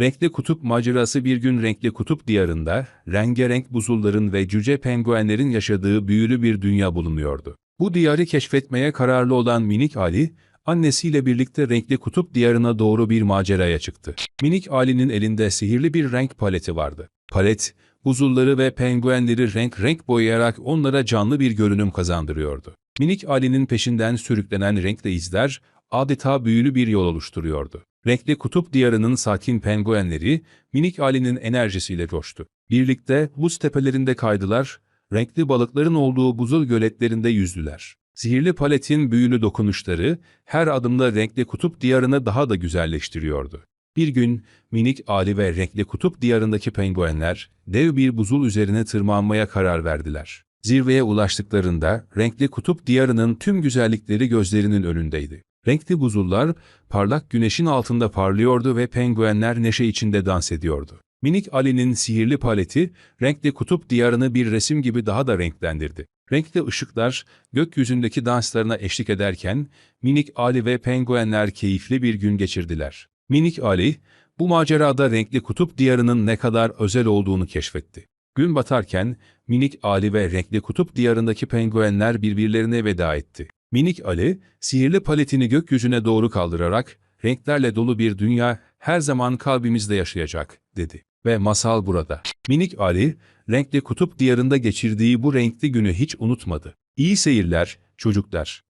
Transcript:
Renkli Kutup macerası bir gün Renkli Kutup diyarında, rengarenk buzulların ve cüce penguenlerin yaşadığı büyülü bir dünya bulunuyordu. Bu diyarı keşfetmeye kararlı olan minik Ali, annesiyle birlikte Renkli Kutup diyarına doğru bir maceraya çıktı. Minik Ali'nin elinde sihirli bir renk paleti vardı. Palet, buzulları ve penguenleri renk renk boyayarak onlara canlı bir görünüm kazandırıyordu. Minik Ali'nin peşinden sürüklenen renkli izler, adeta büyülü bir yol oluşturuyordu. Renkli kutup diyarının sakin penguenleri, minik Ali'nin enerjisiyle coştu. Birlikte buz tepelerinde kaydılar, renkli balıkların olduğu buzul göletlerinde yüzdüler. Sihirli paletin büyülü dokunuşları, her adımda renkli kutup diyarını daha da güzelleştiriyordu. Bir gün, minik Ali ve renkli kutup diyarındaki penguenler, dev bir buzul üzerine tırmanmaya karar verdiler. Zirveye ulaştıklarında, renkli kutup diyarının tüm güzellikleri gözlerinin önündeydi. Renkli buzullar, parlak güneşin altında parlıyordu ve penguenler neşe içinde dans ediyordu. Minik Ali'nin sihirli paleti, renkli kutup diyarını bir resim gibi daha da renklendirdi. Renkli ışıklar, gökyüzündeki danslarına eşlik ederken, minik Ali ve penguenler keyifli bir gün geçirdiler. Minik Ali, bu macerada renkli kutup diyarının ne kadar özel olduğunu keşfetti. Gün batarken, minik Ali ve renkli kutup diyarındaki penguenler birbirlerine veda etti. Minik Ali, sihirli paletini gökyüzüne doğru kaldırarak, renklerle dolu bir dünya her zaman kalbimizde yaşayacak, dedi. Ve masal burada. Minik Ali, renkli kutup diyarında geçirdiği bu renkli günü hiç unutmadı. İyi seyirler, çocuklar.